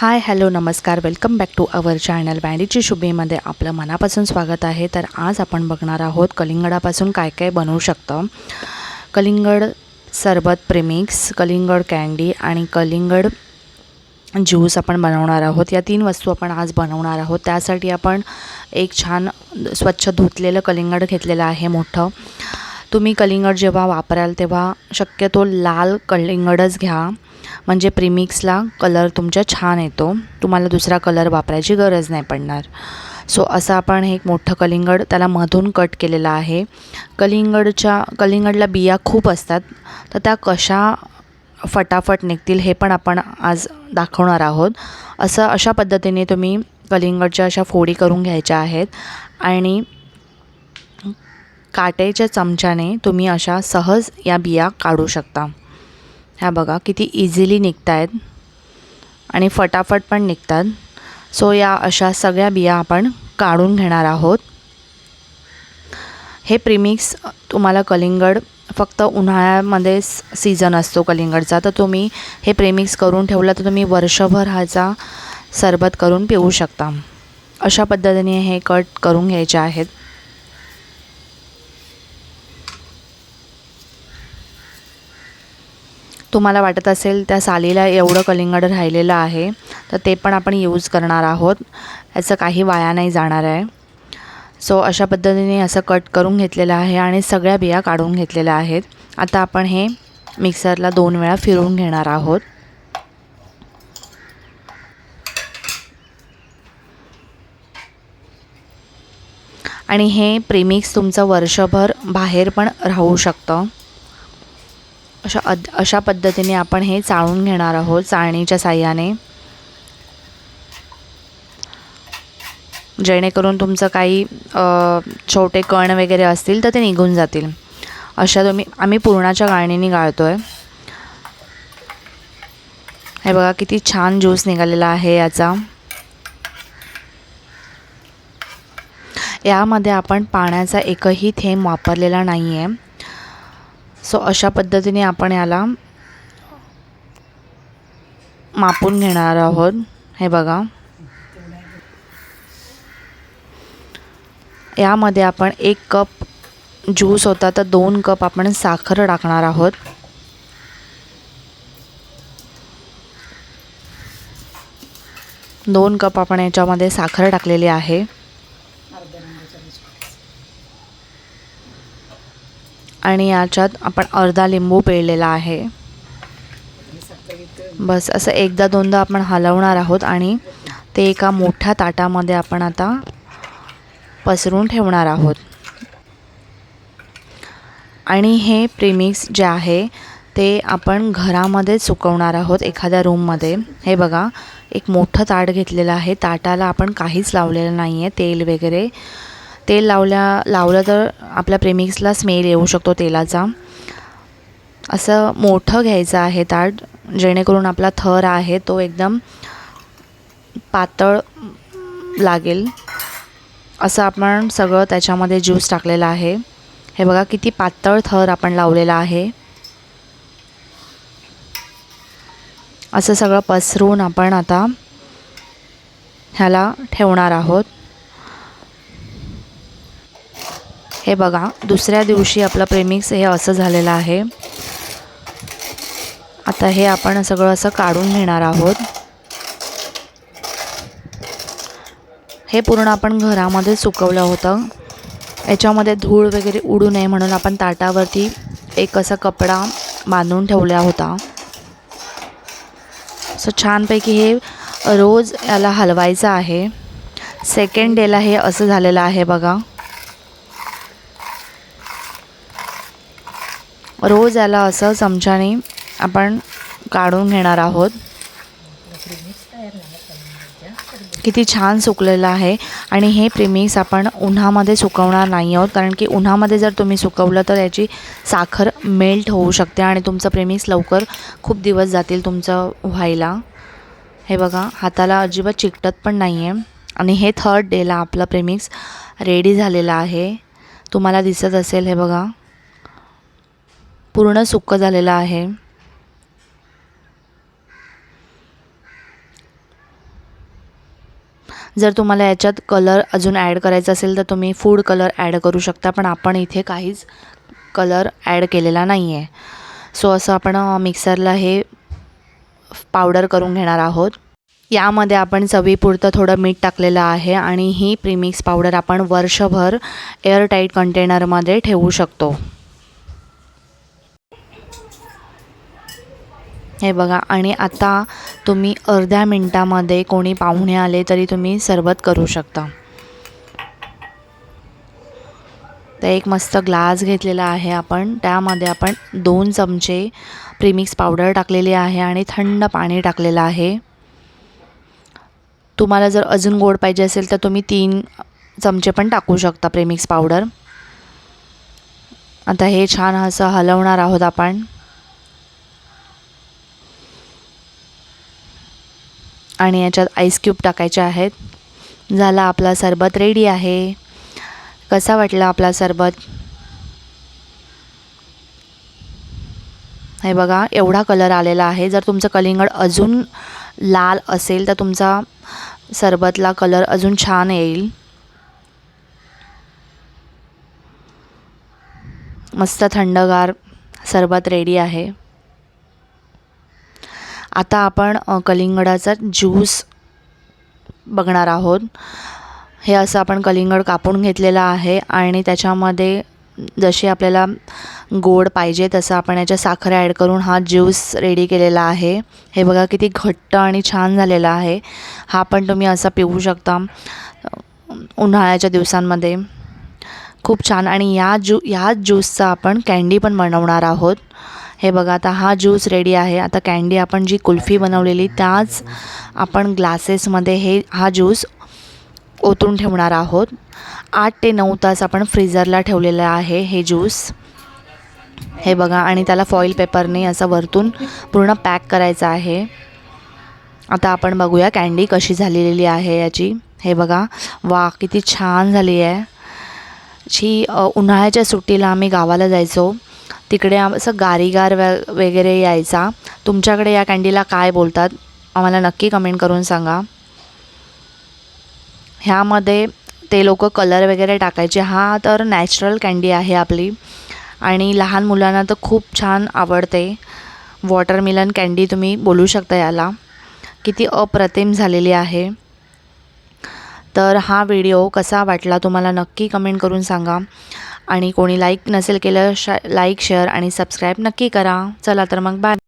हाय hello नमस्कार. Welcome back to our channel बँडीची शुभेमध्ये आपलं मनापासून स्वागत आहे. तर आज आपण बघणार आहोत कलिंगडापासून काय काय बनवू शकतं. कलिंगड सरबत प्रेमिक्स कलिंगड कँडी आणि कलिंगड ज्यूस आपण बनवणार आहोत. या तीन वस्तू आपण आज बनवणार आहोत. त्यासाठी आपण एक छान स्वच्छ धुतलेलं कलिंगड घेतलेलं आहे मोठं. तुम्ही कलिंगड जेव्हा वापराल तेव्हा शक्यतो लाल कलिंगडच घ्या. म्हणजे प्रिमिक्सला कलर तुमच्या छान येतो. तुम्हाला दुसरा कलर वापरायची गरज नाही पडणार. सो असं आपण हे एक मोठं कलिंगड त्याला मधून कट केलेलं आहे. कलिंगडच्या कलिंगडला बिया खूप असतात. तर त्या कशा फटाफट निघतील हे पण आपण आज दाखवणार आहोत. असं अशा पद्धतीने तुम्ही कलिंगडच्या अशा फोडी करून घ्यायच्या आहेत. आणि काटेच्या चमच्याने तुम्ही अशा सहज या बिया काढू शकता. ह्या बघा किती इझिली निघत आहेत आणि फटाफट पण निघतात. सो या अशा सगळ्या बिया आपण काढून घेणार आहोत. हे प्रिमिक्स तुम्हाला कलिंगड फक्त उन्हाळ्यामध्ये सीझन असतो कलिंगडचा. तर तुम्ही हे प्रेमिक्स करून ठेवलं तर तुम्ही वर्षभर ह्याचा सरबत करून पिऊ शकता. अशा पद्धतीने हे कट करून घ्यायचे आहेत. तुम्हाला वाटत असेल त्या सालीला एवढं कलिंगड राहिलेलं आहे तर ते पण आपण यूज करणार आहोत. याचं काही वाया नाही जाणार आहे. सो अशा पद्धतीने असं कट करून घेतलेलं आहे आणि सगळ्या बिया काढून घेतलेल्या आहेत. आता आपण हे मिक्सरला दोन वेळा फिरवून घेणार आहोत. आणि हे प्रेमिक्स तुमचं वर्षभर बाहेर पण राहू शकतं. अशा अद अशा पद्धतीने आपण हे चाळून घेणार आहोत चाळणीच्या साह्याने. जेणेकरून तुमचं काही छोटे कण वगैरे असतील तर ते निघून जातील. अशा तुम्ही आम्ही पूर्णाच्या गाळणीने गाळतो आहे हे बघा किती छान ज्यूस निघालेला आहे याचा. यामध्ये आपण पाण्याचा एकही थेंब वापरलेला नाही आहे सो अशा पद्धतीने आपण याला मापून घेणार आहोत. हे बघा. यामध्ये आपण एक कप ज्यूस होता तर दोन कप आपण साखर टाकणार आहोत. दोन कप आपण याच्यामध्ये साखर टाकलेली आहे. आणि याच्यात आपण अर्धा लिंबू पिळलेला आहे. बस असं एकदा दोनदा आपण हलवणार आहोत आणि ते एका मोठ्या ताटामध्ये आपण आता पसरून ठेवणार आहोत. आणि हे प्रीमिक्स जे आहे ते आपण घरामध्ये सुकवणार आहोत एखाद्या रूममध्ये हे बघा एक मोठं ताट घेतलेलं आहे. ताटाला आपण काहीच लावलेलं नाही आहे तेल वगैरे. तेल लावल्या लावलं तर आपल्या प्रेमिक्सला स्मेल येऊ शकतो तेलाचा. असं मोठं घ्यायचं आहे ताट जेणेकरून आपला थर आहे तो एकदम पातळ लागेल. असं आपण सगळं त्याच्यामध्ये ज्यूस टाकलेलं आहे. हे बघा किती पातळ थर आपण लावलेला आहे. असं सगळं पसरून आपण आता ह्याला ठेवणार आहोत. हे बघा दुसऱ्या दिवशी आपलं प्रेमिक्स हे असं झालेलं आहे. आता हे आपण सगळं असं काढून घेणार आहोत. हे पूर्ण आपण घरामध्ये सुकवलं होतं. याच्यामध्ये धूळ वगैरे उडू नये म्हणून आपण ताटावरती एक असा कपडा बांधून ठेवला होता. सो छानपैकी हे रोज याला हलवायचं आहे. सेकंड डेला हे असं झालेलं आहे बघा. रोज याला असं चमच्याने आपण काढून घेणार आहोत. किती छान सुकलेलं आहे आणि हे प्रेमिक्स आपण उन्हामध्ये सुकवणार नाही आहोत. कारण की उन्हामध्ये जर तुम्ही सुकवलं तर याची साखर मेल्ट होऊ शकते आणि तुमचं प्रेमिक्स लवकर खूप दिवस जातील तुमचं व्हायला. हे बघा हाताला अजिबात चिकटत पण नाही आहे आणि हे थर्ड डेला आपलं प्रेमिक्स रेडी झालेलं आहे. तुम्हाला दिसत असेल हे बघा. पूर्ण सुक्क झालेलं आहे. जर तुम्हाला याच्यात कलर अजून ॲड करायचा असेल तर तुम्ही फूड कलर ॲड करू शकता पण आपण इथे काहीच कलर ॲड केलेला नाही आहे सो असं आपण मिक्सरला हे पावडर करून घेणार आहोत. यामध्ये आपण चवीपुरतं थोडं मीठ टाकलेलं आहे आणि ही प्रीमिक्स पावडर आपण वर्षभर एअरटाईट कंटेनरमध्ये ठेवू शकतो. हे बघा आणि आता तुम्ही अर्ध्या मिनटामध्ये कोणी पाहुणे आले तरी तुम्ही सरबत करू शकता. तर एक मस्त ग्लास घेतलेला आहे आपण. त्यामध्ये आपण दोन चमचे प्रीमिक्स पावडर टाकलेली आहे आणि थंड पाणी टाकलेलं आहे. तुम्हाला जर अजून गोड पाहिजे असेल तर तुम्ही तीन चमचे पण टाकू शकता प्रेमिक्स पावडर. आता हे छान असं हलवणार आहोत आपण. आणि याच्यात आईस क्यूब टाकायचे आहेत. झाला आपला सरबत रेडी आहे. कसा वाटला आपला सरबत? हे बघा एवढा कलर आलेला आहे. जर तुमचं कलिंगड अजून लाल असेल तर तुमचा सरबतला कलर अजून छान येईल. मस्त थंडगार सरबत रेडी आहे. आता आपण कलिंगडाचा ज्यूस बघणार आहोत. हे असं आपण कलिंगड कापून घेतलेलं आहे आणि त्याच्यामध्ये जशी आपल्याला गोड पाहिजे तसं आपण याच्या साखर ॲड करून हा ज्यूस रेडी केलेला आहे. हे बघा किती घट्ट आणि छान झालेला आहे. हा पण तुम्ही असा पिऊ शकता उन्हाळ्याच्या दिवसांमध्ये. खूप छान. आणि या ज्यू ह्या ज्यूसचा आपण कँडी पण बनवणार आहोत. हे बघा आता हा ज्यूस रेडी आहे. आता कँडी आपण जी कुल्फी बनवलेली त्याच आपण ग्लासेसमध्ये हे हा ज्यूस ओतून ठेवणार आहोत. आठ ते नऊ तास आपण फ्रीझरला ठेवलेलं आहे हे ज्यूस हे बघा आणि त्याला फॉईल पेपरने असं वरतून पूर्ण पॅक करायचं आहे. आता आपण बघूया कँडी कशी झालेली आहे याची. हे बघा वा किती छान झाली आहे. जी उन्हाळ्याच्या सुट्टीला आम्ही गावाला जायचो. तिकडे आम- असं गारीगार व वगैरे यायचा. तुमच्याकडे या कँडीला काय बोलतात? आम्हाला नक्की कमेंट करून सांगा. ह्यामध्ये ते लोक कलर वगैरे टाकायचे. हा तर नॅचरल कँडी आहे आपली. आणि लहान मुलांना तर खूप छान आवडते. वॉटरमिलन कँडी तुम्ही बोलू शकता याला. किती अप्रतिम झालेली आहे. तर हा व्हिडिओ कसा वाटला तुम्हाला नक्की कमेंट करून सांगा. आणि कोणी लाईक नसेल केलं श लाईक शेअर आणि सबस्क्राईब नक्की करा. चला तर मग बाय